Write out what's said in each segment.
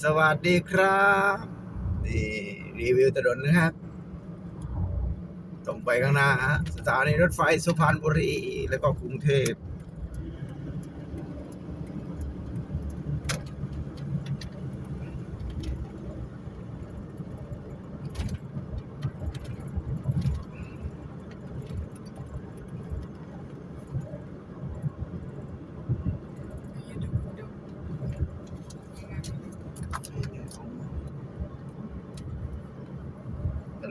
สวัสดีครับนี่รีวิวถนนนะครับ ตรงไปข้างหน้าฮะสถานีรถไฟสุพรรณบุรี แล้วก็กรุงเทพ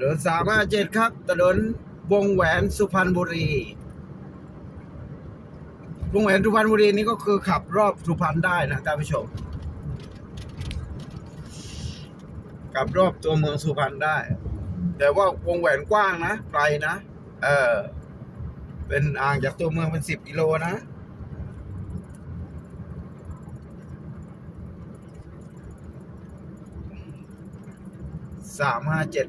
นนสามห้าเจ็ดครับ ถนนวงแหวนสุพรรณบุรี วงแหวนสุพรรณบุรีนี่ก็คือขับรอบสุพรรณได้นะท่านผู้ชม ขับรอบตัวเมืองสุพรรณได้ แต่ว่าวงแหวนกว้างนะไกลนะ เออ เป็นอ่างจากตัวเมืองเป็นสิบกิโลนะสามห้าเจ็ด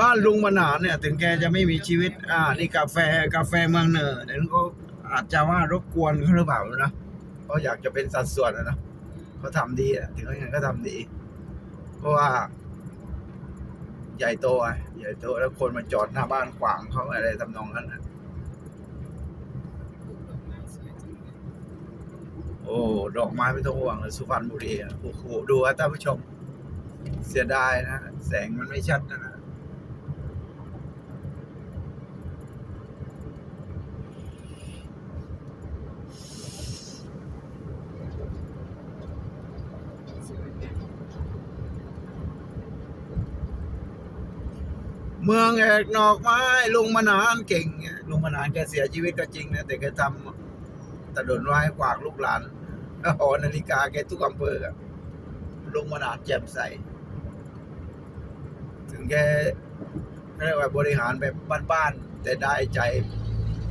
บ้านลุงมานานเนี่ย ถึงแกจะไม่มีชีวิต อ่า นี่กาแฟกาแฟเมืองเหนือเดี๋ยวก็อาจจะว่ารบกวนเขาหรือเปล่านะเขาอยากจะเป็นสัดส่วนอะนะเขาทำดีถึงยังไงก็ทำดี เพราะว่า ใหญ่โตอะใหญ่โตแล้วคนมาจอดหน้าบ้านขวางเขาอะไรทำนองนั้นนะโอ้ ดอกไม้ไม่ต้องห่วงเลยสุพรรณบุรีโอ้โหดูอะท่านผู้ชม เสียดายนะ แสงมันไม่ชัดนะนะ เมืองเอกนอกไม้ลุงมานานเก่งลุงมานานแกเสียชีวิตก็จริงนะแต่แกทำถนนไว้กวากลูกหลานหอนาฬิกาแกทุกอำเภอลุงมานานแจ่มใสถึงแกเรียกว่าบริหารแบบบ้านๆแต่ได้ใจ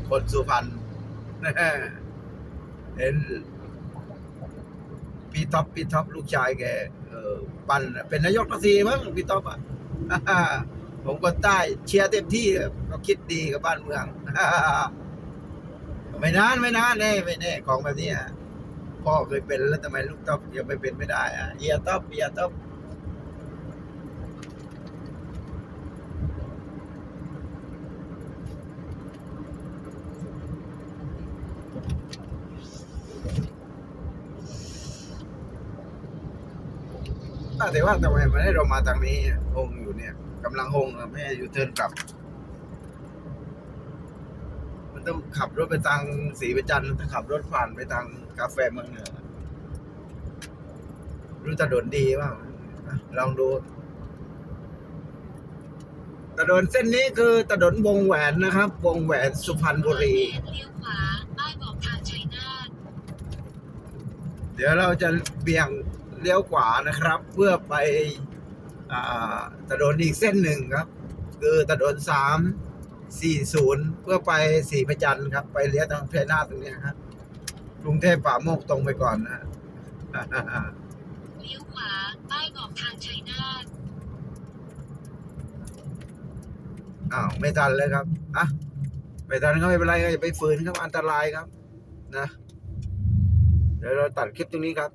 คนสุพรรณเห็นพี่ท็อปพี่ท็อปลูกชายแกปั้นเป็นนายกรัฐมนตรีมั้งพี่ท็อปอะ ผมคนใต้เชียร์เต็มที่ก็คิดดีกับบ้านเมืองไม่นานไม่นานแน่ไม่แน่ของแบบนี้พ่อเคยเป็นแล้วทำไมลูกต้องยังไม่เป็นไม่ได้อะเฮียต๊อบเฮียต๊อบ อะแต่ว่าทำไมมันให้เรามาทางนี้อะหงอยู่เนี่ยกำลังหงอะไม่ให้ยูเทิร์นกลับ มันต้องขับรถไปทางศรีประจันทร์ถ้าขับรถผ่านไปทางกาแฟเมืองเหนือรู้ถนนดีเปล่าอะลองดูถนนเส้นนี้คือถนนวงแหวนนะครับ วงแหวนสุพรรณบุรีเลี้ยวขวาป้ายบอกทางชัยนาทเดี๋ยวเราจะเบี่ยง เลี้ยวขวานะครับ เพื่อไปอ่าถนนอีกเส้นหนึ่งครับ คือถนนสามสี่ศูนย์เพื่อไปศรีประจันทร์ครับ ไปเลี้ยวทางเพนาตรงเนี้ยครับกรุงเทพป่าโมกตรงไปก่อนนะเลี้ยวขวาป้ายบอกทางชัยนาทอ้าวไม่ทันเลยครับอะไม่ทันก็ไม่เป็นไรก็อย่าไปฝืนครับอันตรายครับ นะเดี๋ยวเราตัดคลิปตรงนี้ครับ